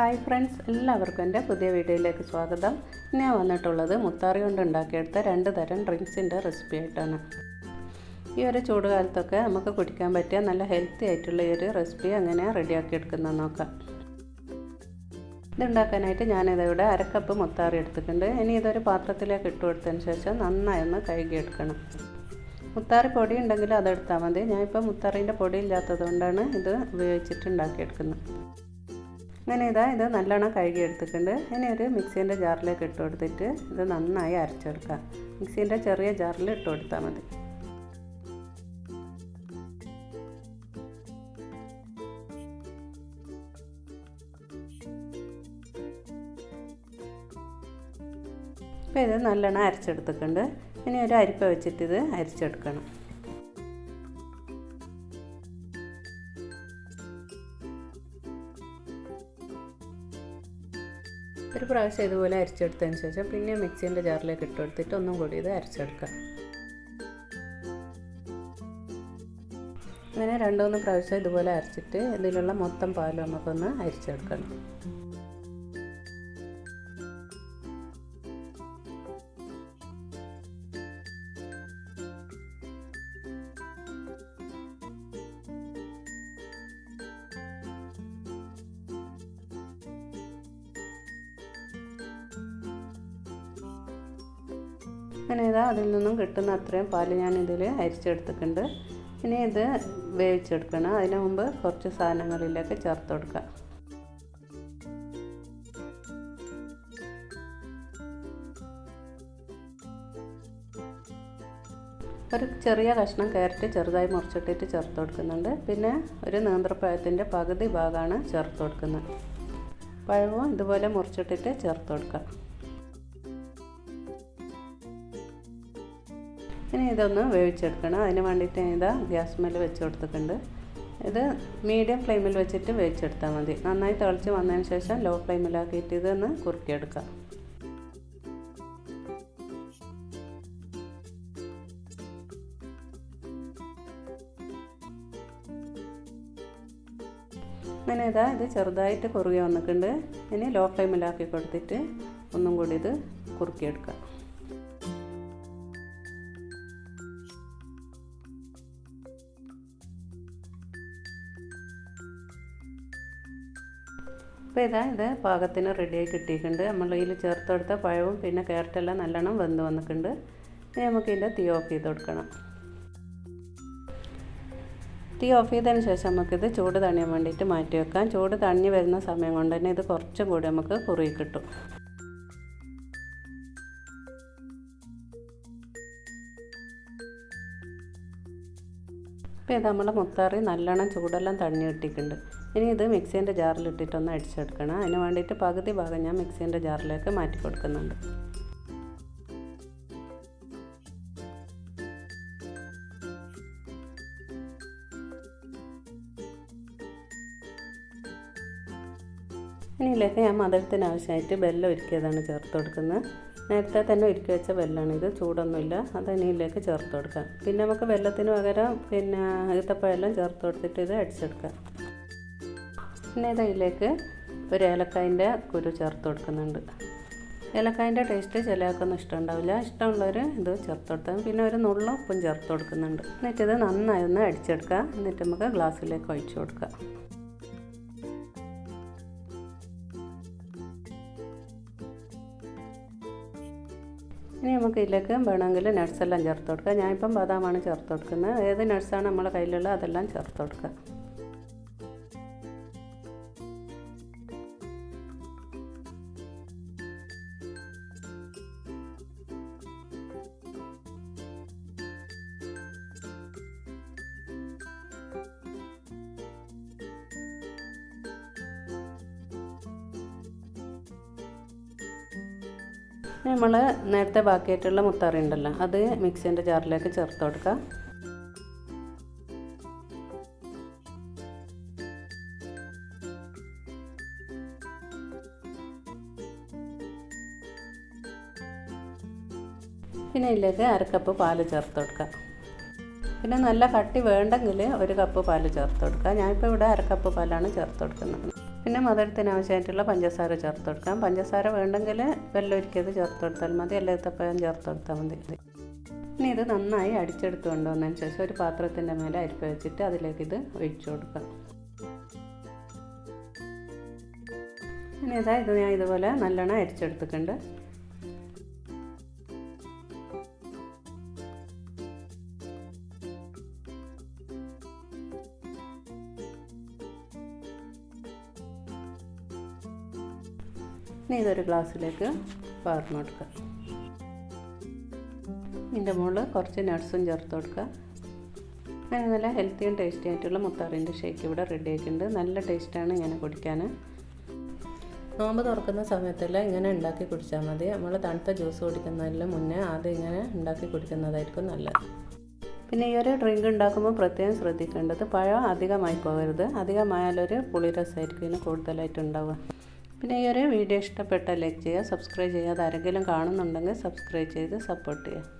Hi friends എല്ലാവർക്കും എന്റെ പുതിയ വീഡിയോയിലേക്ക് സ്വാഗതം. ഞാൻ വന്നിട്ടുള്ളത് മുത്താറി കൊണ്ട് ഉണ്ടാക്കിയെടുത്ത രണ്ട് തരം ഡ്രിങ്ക്സിന്റെ റെസിപ്പി ആയിട്ടാണ്. ഈ ഒരു ചൂടുകാലത്തൊക്കെ നമുക്ക് കുടിക്കാൻ പറ്റിയ നല്ല ഹെൽത്തി ആയിട്ടുള്ള ഈ ഒരു റെസിപ്പി എങ്ങനെയാണ് റെഡിയാക്കി എടുക്കുന്നത് നോക്കാം. ഇതുണ്ടാക്കാനായിട്ട് ഞാനിതിവിടെ അരക്കപ്പ് മുത്താറി എടുത്തിട്ടുണ്ട്. ഇനി ഇതൊരു പാത്രത്തിലേക്ക് ഇട്ട് കൊടുത്തതിന് ശേഷം നന്നായി ഒന്ന് കഴുകിയെടുക്കണം മുത്താറി പൊടി ഉണ്ടെങ്കിൽ അതെടുത്താൽ മതി. ഞാനിപ്പോൾ മുത്താറിന്റെ പൊടി ഇല്ലാത്തത് കൊണ്ടാണ് ഇത് ഉപയോഗിച്ചിട്ട് ഉണ്ടാക്കിയെടുക്കുന്നത്. അങ്ങനെ ഇതാ ഇത് നല്ലോണം കഴുകി എടുത്തിട്ടുണ്ട് ഇനി ഒരു മിക്സീന്റെ ജാറിലേക്ക് ഇട്ട് കൊടുത്തിട്ട് ഇത് നന്നായി അരച്ചെടുക്കാം മിക്സീന്റെ ചെറിയ ജാറിൽ ഇട്ട് കൊടുത്താൽ മതി. അപ്പോൾ ഇത് നല്ലോണം അരച്ചെടുത്തിട്ടുണ്ട്. ഇനി ഒരു അരിപ്പ വെച്ചിട്ട് ഇത് അരിച്ചെടുക്കണം. ഒരു പ്രാവശ്യം ഇതുപോലെ അരച്ചെടുത്തതിന് ശേഷം പിന്നെ മിക്സീന്റെ ജാറിലേക്ക് ഇട്ട് കൊടുത്തിട്ട് ഒന്നും കൂടി ഇത് അരച്ചെടുക്കാം അങ്ങനെ രണ്ടുമൂന്ന് പ്രാവശ്യം ഇതുപോലെ അരച്ചിട്ട് ഇതിലുള്ള മൊത്തം പാലും നമുക്കൊന്ന് അരിച്ചെടുക്കണം. അങ്ങനെ ഇതാ അതിൽ നിന്നും കിട്ടുന്ന അത്രയും പാൽ ഞാൻ ഇതിൽ അരിച്ചെടുത്തിട്ടുണ്ട്. ഇനി ഇത് വേവിച്ചെടുക്കണം. അതിന് മുമ്പ് കുറച്ച് സാധനങ്ങളിലേക്ക് ചേർത്ത് കൊടുക്കുക ഒരു ചെറിയ കഷ്ണം കയറിട്ട് ചെറുതായി മുറിച്ചിട്ടിട്ട് ചേർത്ത് കൊടുക്കുന്നുണ്ട്. പിന്നെ ഒരു നേന്ത്രപ്പഴത്തിന്റെ പകുതി ഭാഗമാണ് ചേർത്ത് കൊടുക്കുന്നത്. പഴവും ഇതുപോലെ മുറിച്ചിട്ടിട്ട് ചേർത്ത് കൊടുക്കുക ഇനി ഇതൊന്ന് വേവിച്ചെടുക്കണം. അതിന് വേണ്ടിയിട്ട് ഇതാ ഗ്യാസ് മേൽ വെച്ച് കൊടുത്തിട്ടുണ്ട്. ഇത് മീഡിയം ഫ്ലെയിമിൽ വെച്ചിട്ട് വേവിച്ചെടുത്താൽ മതി. നന്നായി തിളച്ച് വന്നതിന് ശേഷം ലോ ഫ്ലെയിമിലാക്കിയിട്ട് ഇതൊന്ന് കുറുക്കിയെടുക്കാം. അങ്ങനെ ഇതാ ഇത് ചെറുതായിട്ട് കുറുകി വന്നിട്ടുണ്ട്. ഇനി ലോ ഫ്ലെയിമിലാക്കി കൊടുത്തിട്ട് ഒന്നും കൂടി ഇത് കുറുക്കിയെടുക്കാം. ഇപ്പോൾ ഇതാ ഇത് പാകത്തിന് റെഡിയായി കിട്ടിയിട്ടുണ്ട്. നമ്മൾ ഇതിൽ ചേർത്തെടുത്ത പഴവും പിന്നെ ക്യാരറ്റെല്ലാം നല്ലോണം വെന്ത് വന്നിട്ടുണ്ട്. ഇനി നമുക്ക് ഇതിന്റെ തീ ഓഫ് ചെയ്ത് കൊടുക്കണം. തീ ഓഫ് ചെയ്തതിന് ശേഷം നമുക്കിത് ചൂട് തണിയാൻ വേണ്ടിയിട്ട് മാറ്റി വെക്കാം. ചൂട് തണി വരുന്ന സമയം കൊണ്ട് തന്നെ ഇത് കുറച്ചും കൂടി നമുക്ക് കുറുകി കിട്ടും. ഇപ്പോൾ ഇത് നമ്മളെ മുത്താറി നല്ലോണം ചൂടെല്ലാം തണ്ണി കിട്ടിയിട്ടുണ്ട്. ഇനി ഇത് മിക്സീന്റെ ജാറിലിട്ടിട്ടൊന്ന് അടിച്ചെടുക്കണം. അതിന് വേണ്ടിയിട്ട് പകുതി ഭാഗം ഞാൻ മിക്സീന്റെ ജാറിലേക്ക് മാറ്റി കൊടുക്കുന്നുണ്ട്. ഇനിയിലേക്ക് ഞാൻ മധുരത്തിന് ആവശ്യമായിട്ട് വെല്ലം ഒരുക്കിയതാണ് ചേർത്ത് കൊടുക്കുന്നത്. നേരത്തെ തന്നെ ഒരുക്കി വെച്ച വെല്ലാണ് ഇത്. ചൂടൊന്നുമില്ല. അത് ഇനിയിലേക്ക് ചേർത്ത് കൊടുക്കാം. പിന്നെ നമുക്ക് വെല്ലത്തിന് പകരം പിന്നെ ഈത്തപ്പഴമെല്ലാം ചേർത്ത് കൊടുത്തിട്ട് ഇത് അടിച്ചെടുക്കാം. പിന്നെ ഇതിലേക്ക് ഒരു ഏലക്കായന്റെ കുരു ചേർത്ത് കൊടുക്കുന്നുണ്ട്. ഏലക്കായന്റെ ടേസ്റ്റ് ചിലർക്കൊന്നും ഇഷ്ടമുണ്ടാവില്ല. ഇഷ്ടമുള്ളവർ ഇത് ചേർത്ത് കൊടുത്താൽ പിന്നെ ഒരു നുള്ള ഉപ്പും ചേർത്ത് കൊടുക്കുന്നുണ്ട്. എന്നിട്ട് ഇത് നന്നായി ഒന്ന് അടിച്ചെടുക്കുക. എന്നിട്ട് നമുക്ക് ഗ്ലാസ്സിലേക്ക് ഒഴിച്ചു കൊടുക്കുക. ഇനി നമുക്ക് ഇതിലേക്ക് വേണമെങ്കിൽ നട്സ് എല്ലാം ചേർത്ത് കൊടുക്കുക. ഞാനിപ്പം ബദാമാണ് ചേർത്ത് കൊടുക്കുന്നത്. ഏത് നട്ട്സാണ് നമ്മളെ കയ്യിലുള്ളത് അതെല്ലാം ചേർത്ത് കൊടുക്കുക. നമ്മൾ നേരത്തെ ബാക്കിയായിട്ടുള്ള മുത്താറി ഉണ്ടല്ലോ അത് മിക്സിന്റെ ജാറിലേക്ക് ചേർത്ത് കൊടുക്കുക പിന്നെ ഇതിലേക്ക് അരക്കപ്പ് പാൽ ചേർത്ത് കൊടുക്കുക പിന്നെ നല്ല കട്ടി വേണ്ടെങ്കിൽ ഒരു കപ്പ് പാൽ ചേർത്ത് കൊടുക്കുക ഞാനിപ്പോൾ ഇവിടെ അരക്കപ്പ് പാലാണ് ചേർത്ത് കൊടുക്കുന്നത്. പിന്നെ മധുരത്തിന് ആവശ്യമായിട്ടുള്ള പഞ്ചസാര ചേർത്ത് കൊടുക്കാം. പഞ്ചസാര വേണ്ടെങ്കിൽ വെള്ളം ഒരിക്കത് ചേർത്ത് കൊടുത്താൽ മതി. അല്ല ഏത്തപ്പഴം ചേർത്ത് കൊടുത്താൽ മതി. ഇനി ഇത് നന്നായി അടിച്ചെടുത്ത് കൊണ്ടുവന്നതിന് ശേഷം ഒരു പാത്രത്തിന്റെ മേലെ അരിപ്പ വെച്ചിട്ട് അതിലേക്ക് ഇത് ഒഴിച്ചു കൊടുക്കാം. ഇനി ഇതാ ഇത് ഞാൻ ഇതുപോലെ നല്ലോണം അരിച്ചെടുത്തിട്ടുണ്ട്. ഇനി ഇതൊരു ഗ്ലാസ്സിലേക്ക് പകർന്നു കൊടുക്കുക. ഇതിന്റെ മുകളിൽ കുറച്ച് നട്ട്സും ചേർത്ത് കൊടുക്കുക. അങ്ങനെ നല്ല ഹെൽത്തിയും ടേസ്റ്റി ആയിട്ടുള്ള മുത്താറിന്റെ ഷേക്ക് ഇവിടെ റെഡി ആയിട്ടുണ്ട്. നല്ല ടേസ്റ്റാണ് ഇങ്ങനെ കുടിക്കാൻ. നോമ്പ് തുറക്കുന്ന സമയത്തെല്ലാം ഇങ്ങനെ ഉണ്ടാക്കി കുടിച്ചാൽ മതി. നമ്മൾ തണുത്ത ജ്യൂസ് കുടിക്കുന്നതിന് മുന്നേ ആദ്യം ഇങ്ങനെ ഉണ്ടാക്കി കുടിക്കുന്നതായിരിക്കും നല്ലത്. പിന്നെ ഈ ഒരു ഡ്രിങ്ക് ഉണ്ടാക്കുമ്പോൾ പ്രത്യേകം ശ്രദ്ധിക്കേണ്ടത് പഴം അധികമായി പോകരുത്. അധികമായാലൊരു പുളിരസമായിരിക്കും ഇതിന് കൂടുതലായിട്ട് ഉണ്ടാവുക. പിന്നെ ഈ ഒരു വീഡിയോ ഇഷ്ടപ്പെട്ടാൽ ലൈക്ക് ചെയ്യുക സബ്സ്ക്രൈബ് ചെയ്യുക ആരെങ്കിലും കാണുന്നുണ്ടെങ്കിൽ സബ്സ്ക്രൈബ് ചെയ്ത് സപ്പോർട്ട് ചെയ്യുക.